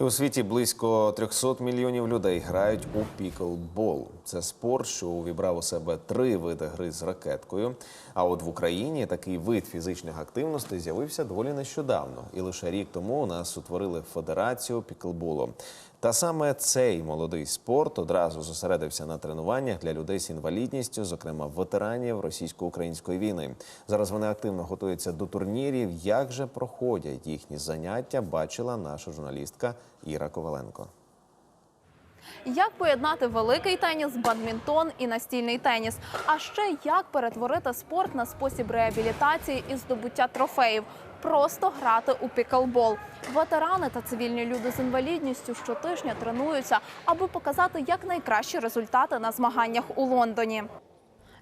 І у світі близько 300 мільйонів людей грають у піклбол. Це спорт, що увібрав у себе три види гри з ракеткою. А от в Україні такий вид фізичних активностей з'явився доволі нещодавно. І лише рік тому у нас утворили федерацію піклболу. Та саме цей молодий спорт одразу зосередився на тренуваннях для людей з інвалідністю, зокрема ветеранів російсько-української війни. Зараз вони активно готуються до турнірів. Як же проходять їхні заняття, бачила наша журналістка Іра Коваленко. Як поєднати великий теніс, бадмінтон і настільний теніс? А ще як перетворити спорт на спосіб реабілітації і здобуття трофеїв? Просто грати у піклбол. Ветерани та цивільні люди з інвалідністю щотижня тренуються, аби показати якнайкращі результати на змаганнях у Лондоні.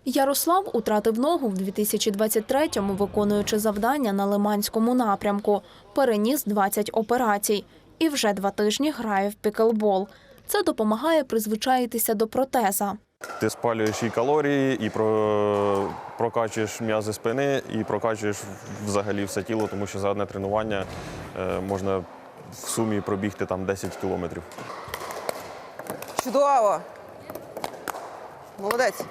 Ярослав утратив ногу в 2023-му, виконуючи завдання на Лиманському напрямку. Переніс 20 операцій і вже два тижні грає в піклбол. Це допомагає призвичаїтися до протеза. Ти спалюєш і калорії, і про... прокачуєш м'язи спини, і прокачуєш взагалі все тіло, тому що за одне тренування е, можна в сумі пробігти там 10 кілометрів. Чудово. Молодець.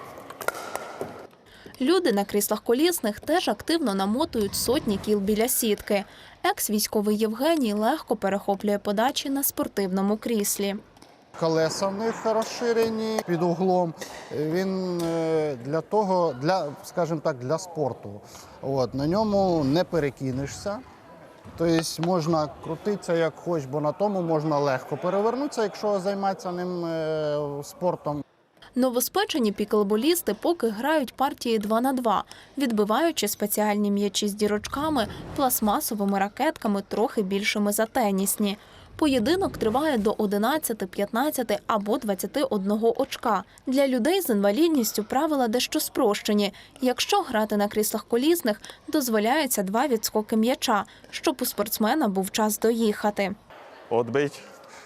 Люди на кріслах колісних теж активно намотують сотні кіл біля сітки. Екс-військовий Євгеній легко перехоплює подачі на спортивному кріслі. Колеса в них розширені під углом. Він е, для того, для, скажімо так, для спорту. От, на ньому не перекинешся. Тобто можна крутитися як хочеш, бо на тому можна легко перевернутися, якщо займатися ним е, спортом. Новоспечені піклболісти поки грають партії 2 на 2, відбиваючи спеціальні м'ячі з дірочками, пластмасовими ракетками, трохи більшими за тенісні. Поєдинок триває до 11, 15 або 21 очка. Для людей з інвалідністю правила дещо спрощені. Якщо грати на кріслах колісних, дозволяється два відскоки м'яча, щоб у спортсмена був час доїхати. Отбить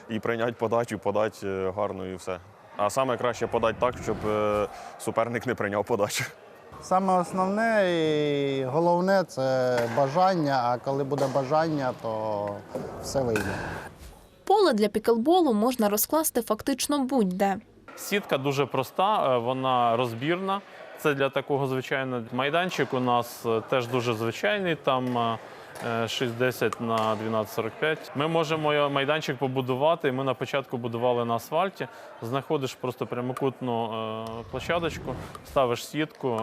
і прийняти подачу, подати е, гарно і все. А саме краще подати так, щоб е, суперник не прийняв подачу. Саме основне і головне це бажання, а коли буде бажання, то все вийде. Поле для піклболу можна розкласти фактично будь-де. Сітка дуже проста, е, вона розбірна. Це для такого звичайного майданчик у нас е, теж дуже звичайний. Там е, е, 6,10 на 12,45. Ми можемо майданчик побудувати. Ми на початку будували на асфальті. Знаходиш просто прямокутну площадочку, ставиш сітку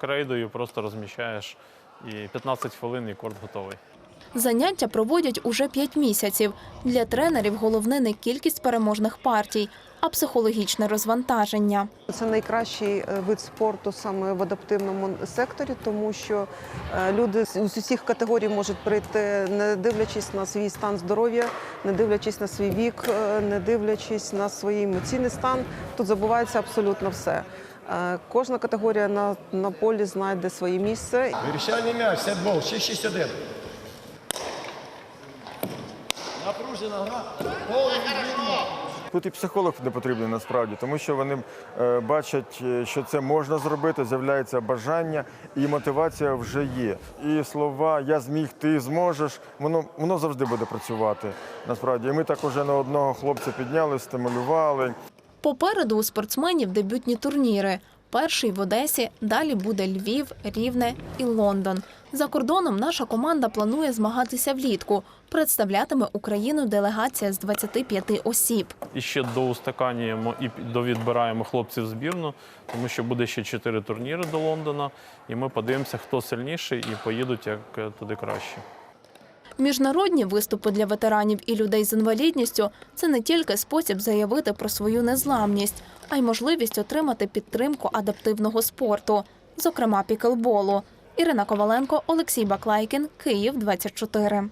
крейдою, просто розміщаєш. І 15 хвилин і корт готовий. Заняття проводять уже 5 місяців. Для тренерів головне не кількість переможних партій, а психологічне розвантаження. Це найкращий е, вид спорту саме в адаптивному секторі, тому що е, люди з усіх категорій можуть прийти, не дивлячись на свій стан здоров'я, не дивлячись на свій вік, е, не дивлячись на свій емоційний стан. Тут забувається абсолютно все. Кожна категорія на, на полі знайде своє місце. Вирішальний м'яч, сетбол, 6-6-1. Напружена гра. Тут і психолог не потрібен насправді, тому що вони е, бачать, е, що це можна зробити, з'являється бажання і мотивація вже є. І слова Я зміг, ти зможеш, воно, воно завжди буде працювати. Насправді. І ми так уже на одного хлопця підняли, стимулювали. Попереду у спортсменів дебютні турніри. Перший в Одесі, далі буде Львів, Рівне і Лондон. За кордоном наша команда планує змагатися влітку. Представлятиме Україну делегація з 25 осіб. І ще доустаканюємо і довідбираємо хлопців збірну, тому що буде ще чотири турніри до Лондона, і ми подивимося, хто сильніший, і поїдуть як е, туди краще. Міжнародні виступи для ветеранів і людей з інвалідністю це не тільки спосіб заявити про свою незламність, а й можливість отримати підтримку адаптивного спорту, зокрема піклболу. Ірина Коваленко, Олексій Баклайкін, Київ 24.